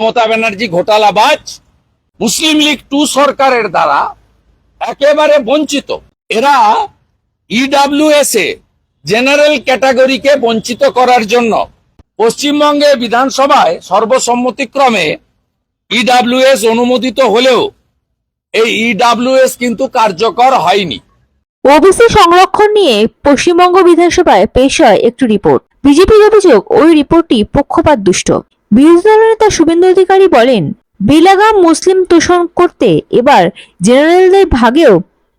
মমতা ব্যানার্জি ঘোটালাবাজ মুসলিম লীগ টু সরকারের দ্বারা একেবারে বঞ্চিত। এরা ইডাব্লিউএস এ জেনারেল ক্যাটাগরিকে বঞ্চিত করার জন্য পশ্চিমবঙ্গে বিধানসভায় সর্বসম্মতিক্রমে ইডাব্লিউএস অনুমোদিত হলেও এই ইডাব্লিউএস কিন্তু কার্যকর হয়নি। ওবিসি সংরক্ষণ নিয়ে পশ্চিমবঙ্গ বিধানসভায় পেশ হয় একটি রিপোর্ট। বিজেপির অভিযোগ, ওই রিপোর্টটি পক্ষপাত দুষ্ট বিরোধী দলনেতা শুভেন্দু অধিকারী বলেন, বেলাগাম মুসলিম তোষণ করতে এবার জেনারেলদের ভাগেও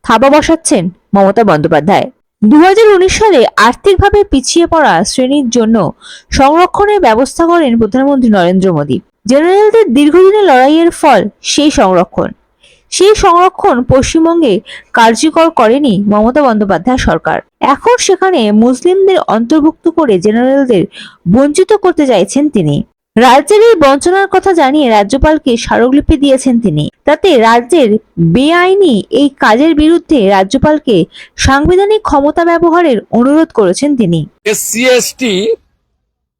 থাবা বসাচ্ছেন মমতা বন্দ্যোপাধ্যায়। দু হাজার উনিশ সালে আর্থিকভাবে পিছিয়ে পড়া শ্রেণির জন্য সংরক্ষণের ব্যবস্থা করেন প্রধানমন্ত্রী নরেন্দ্র মোদী। জেনারেলদের দীর্ঘদিনের লড়াইয়ের ফল সেই সংরক্ষণ। সেই সংরক্ষণ পশ্চিমবঙ্গে কার্যকর করেনি মমতা বন্দ্যোপাধ্যায় সরকার। এখন সেখানে মুসলিমদের অন্তর্ভুক্ত করে জেনারেলদের বঞ্চিত করতে চাইছেন তিনি। রাজ্যের এই বঞ্চনার কথা জানিয়ে রাজ্যপালকে স্মারকলিপি দিয়েছেন তিনি। তাতে রাজ্যের বেআইনি এই কাজের বিরুদ্ধে রাজ্যপালকে সাংবিধানিক ক্ষমতা ব্যবহারের অনুরোধ করেছেন তিনি। এসসি এসটি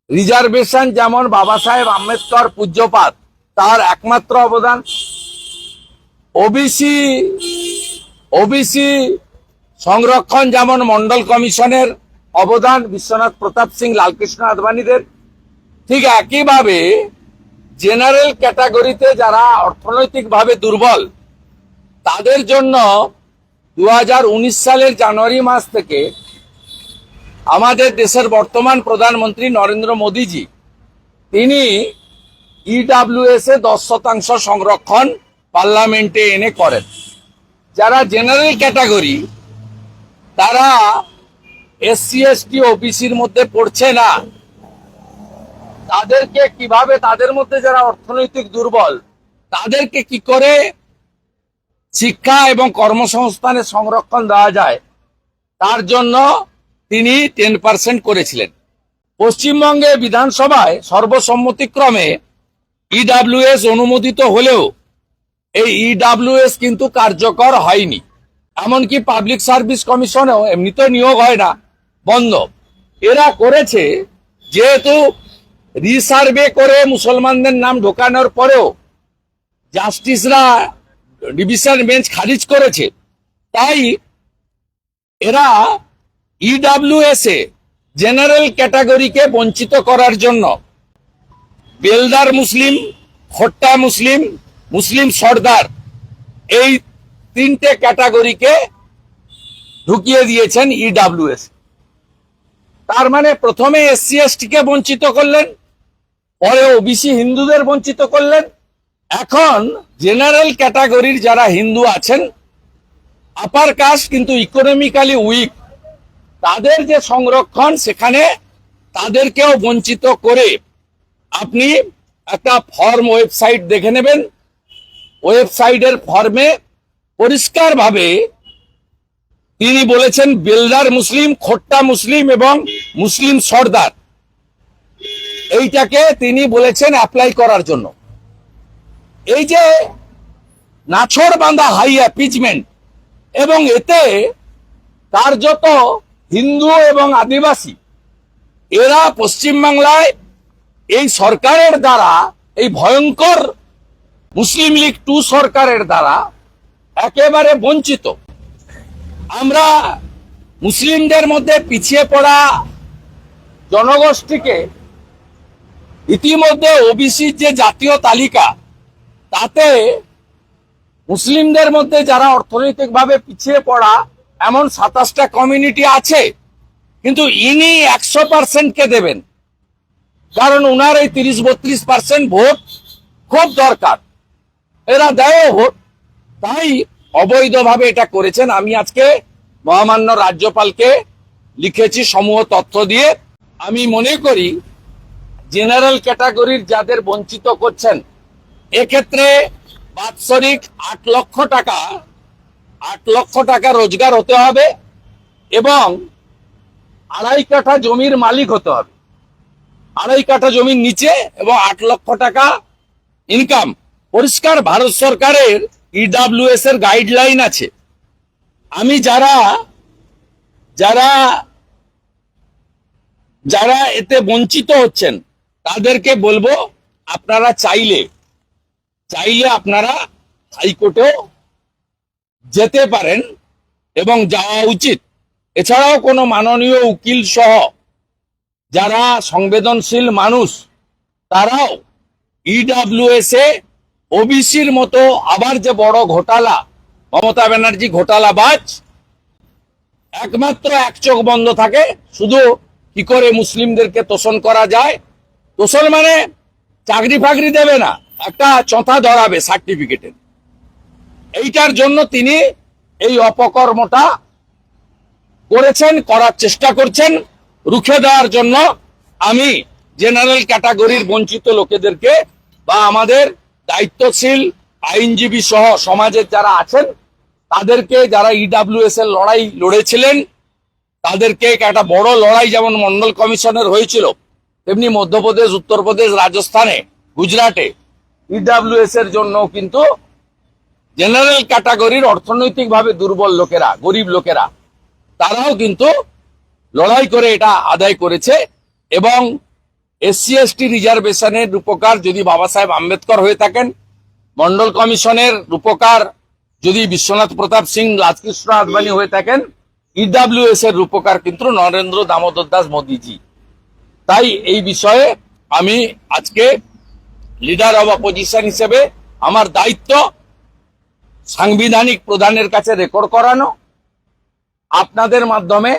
রিজার্ভেশন যেমন বাবা সাহেব আম্বেদকর পূজ্যপাত তার একমাত্র অবদান। ওবিসি ওবিসি সংরক্ষণ যেমন মন্ডল কমিশনের অবদান, বিশ্বনাথ প্রতাপ সিং, লালকৃষ্ণ আদবানীদের। ঠিক একইভাবে জেনারেল ক্যাটাগরিতে যারা অর্থনৈতিকভাবে দুর্বল, তাদের জন্য দু হাজার উনিশ সালের জানুয়ারি মাস থেকে আমাদের দেশের বর্তমান প্রধানমন্ত্রী নরেন্দ্র মোদীজি, তিনি ইডাব্লিউএস এ দশ শতাংশ সংরক্ষণ পার্লামেন্টে এনে করেন। যারা জেনারেল ক্যাটাগরি তারা এসসি এসটি ওবিসির মধ্যে পড়ছে না। তাদেরকে কীভাবে তাদের মধ্যে যারা অর্থনৈতিক দুর্বল, তাদেরকে কি করে শিক্ষা এবং কর্মসংস্থানের সংরক্ষণ দেওয়া যায়, তার জন্য তিনি টেন পার্সেন্ট করেছিলেন। পশ্চিমবঙ্গে বিধানসভায় সর্বসম্মতিক্রমে ইডাব্লিউএস অনুমোদিত হলেও এই ইডাব্লিউএস কিন্তু কার্যকর হয়নি। এমনকি পাবলিক সার্ভিস কমিশনেও এমনিতে নিয়োগ হয় না, বন্ধ। এরা করেছে যেহেতু রিসার্ভে করে মুসলমানদের নাম ঢোকানোর পরেও জাস্টিসরা ডিভিশন বেঞ্চ খারিজ করেছে। তাই এরা ইডাব্লিউএস এ জেনারেল ক্যাটাগরিকে বঞ্চিত করার জন্য বেলদার মুসলিম, খোট্টা মুসলিম মুসলিম সর্দার এই তিনটে ক্যাটাগরিকে ঢুকিয়ে দিয়েছেন ইডাব্লিউএস তার মানে প্রথমে এসসি এসটি কে বঞ্চিত করলেন পরে ওবিসি হিন্দুদের বঞ্চিত করলেন। এখন জেনারেল ক্যাটাগরির যারা হিন্দু আছেন আপার কাস্ট কিন্তু ইকোনমিক্যালি উইক তাদের যে সংরক্ষণ সেখানে তাদেরকেও বঞ্চিত করে আপনি একটা ফর্ম ওয়েবসাইট দেখে নেবেন। ওয়েবসাইটের ফর্মে পরিষ্কারভাবে তিনি বলেছেন, বেলদার মুসলিম, খোট্টা মুসলিম এবং মুসলিম সর্দার। এইটাকে তিনি বলেছেন অ্যাপ্লাই করার জন্য। এই যে নাছর বাঁধা হাই অ্যাপিচমেন্ট এবং এতে কার্যত হিন্দু এবং আদিবাসী, এরা পশ্চিমবাংলায় এই সরকারের দ্বারা, এই ভয়ঙ্কর মুসলিম লীগ টু সরকারের দ্বারা একেবারে বঞ্চিত। আমরা মুসলিমদের মধ্যে পিছিয়ে পড়া জনগোষ্ঠীকে ইতিমধ্যে ওবিসির যে জাতীয় তালিকা, তাতে মুসলিমদের মধ্যে যারা অর্থনৈতিকভাবে পিছিয়ে পড়া, এমন সাতাশটা কমিউনিটি আছে, কিন্তু ইনি একশো পার্সেন্টকে দেবেন। কারণ উনার এই তিরিশ বত্রিশ পার্সেন্ট ভোট খুব দরকার। এরা দেয় ভোট, তাই অবৈধভাবে এটা করেছেন। আমি আজকে মহামান্য রাজ্যপালকে লিখেছি সমূহ তথ্য দিয়ে। আমি মনে করি জেনারেল ক্যাটাগরির যাদের বঞ্চিত করছেন, এক্ষেত্রে বাৎসরিক আট লক্ষ টাকা, আট লক্ষ টাকা রোজগার হতে হবে এবং আড়াই কাঠা জমির মালিক হতে হবে। আড়াই কাঠা জমির নিচে এবং আট লক্ষ টাকা ইনকাম পরিষ্কার ভারত সরকারের ইডাব্লিউএস এর গাইডলাইন আছে। আমি যারা যারা যারা এতে বঞ্চিত হচ্ছেন তাদেরকে বলব, আপনারা চাইলে চাইলে আপনারা হাইকোর্টেও যেতে পারেন এবং যাওয়া উচিত। এছাড়াও কোনো মাননীয় উকিল সহ যারা সংবেদনশীল মানুষ, তারাও ইডাব্লিউএস এ ওবিসির মতো আবার যে বড় ঘোটালা, মমতা ব্যানার্জি ঘোটালাবাজ, একমাত্র এক চোখ বন্ধ থাকে। শুধু কি করে মুসলিমদেরকে তোষণ করা যায় তোষণ মানে চাকরি ফাকরি দেবে না, একটা চথা ধরাবে সার্টিফিকেটের এইটার জন্য তিনি এই অপকর্মটা করেছেন, করার চেষ্টা করছেন। রুখে দেওয়ার জন্য আমি জেনারেল ক্যাটাগরির বঞ্চিত লোকেদেরকে বা আমাদের দায়িত্বশীল আইনজীবী সহ সমাজের যারা আছেন, তাদেরকে যারা ইডাব্লিউএস এর লড়াই লড়েছিলেন, তাদেরকে একটা বড় লড়াই যেমন মন্ডল কমিশনের হয়েছিল তেমনি মধ্যপ্রদেশ, উত্তরপ্রদেশ, রাজস্থানে, গুজরাটে ইডাব্লিউএস এর জন্য কিন্তু জেনারেল ক্যাটাগরির অর্থনৈতিকভাবে দুর্বল লোকেরা, গরিব লোকেরা, তারাও কিন্তু লড়াই করে এটা আদায় করেছে এবং এসসি এসটি রিজার্ভেশনের রূপকার যদি বাবা সাহেব আম্বেদকর হয়ে থাকেন, মন্ডল কমিশনের রূপকার যদি বিশ্বনাথ প্রতাপ সিং, রাজকৃষ্ণ আদবানি হয়ে থাকেন ইডাব্লিউএস এর রূপকার কিন্তু নরেন্দ্র দামোদর দাস মোদীজি। তাই এই বিষয়ে আমি আজকে লিডার অব অপোজিশন হিসেবে আমার দায়িত্ব সাংবিধানিক প্রধানের কাছে রেকর্ড করানো, আপনাদের মাধ্যমে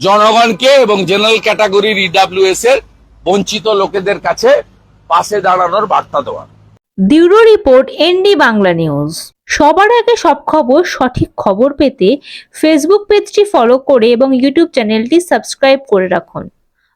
জনগণকে এবং জেনারেল ক্যাটাগরির ইডাব্লিউএস এর বঞ্চিত লোকেদের কাছে পাশে দাঁড়ানোর বার্তা দেওয়া। Bureau report ND Bangla news. সবার আগে সব খবর, সঠিক খবর পেতে ফেসবুক পেজটি ফলো করে এবং ইউটিউব চ্যানেলটি সাবস্ক্রাইব করে রাখুন।